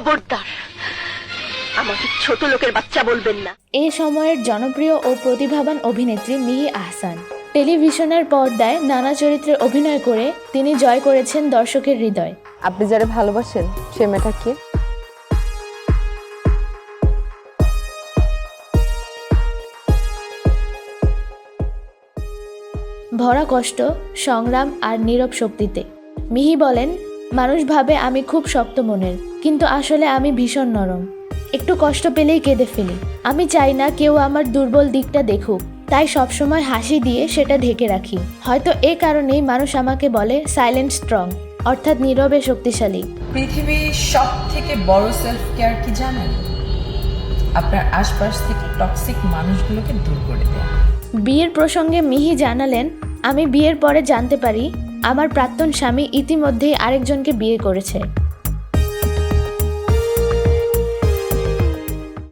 খবরদার। আমাকে ছোট লোকের বাচ্চা বলবেন না। এ সময়ের জনপ্রিয় ও প্রতিভাবান অভিনেত্রী মিহি আহসান। টেলিভিশনের পর্দায় নানা চরিত্রে অভিনয় করে তিনি জয় করেছেন দর্শকের হৃদয়। আপনি যারা ভালোবাসেন সে মেয়েটা কি? ভরা কষ্ট সংগ্রাম আর নীরব শক্তিতে। মিহি বলেন মানুষ ভাবে আমি খুব শক্ত মনের। কিন্তু আসলে আমি ভীষণ নরম। একটু কষ্ট পেলেই কেঁদে ফেলি। আমি চাই না কেউ আমার দুর্বল দিকটা দেখুক। তাই সবসময় হাসি দিয়ে সেটা ঢেকে রাখি। হয়তো এ কারণেই মানুষ আমাকে বলে সাইলেন্ট স্ট্রং অর্থাৎ নীরবে শক্তিশালী। পৃথিবীর সব থেকে বড় সেলফ কেয়ার কি জানেন? আপনার আশপাশ থেকে টক্সিক মানুষগুলোকে দূর করে দেয়া। বিয়ের প্রসঙ্গে মিহি জানালেন আমি বিয়ের পরে জানতে পারি আমার প্রাক্তন স্বামী ইতিমধ্যেই আরেকজনকে বিয়ে করেছে।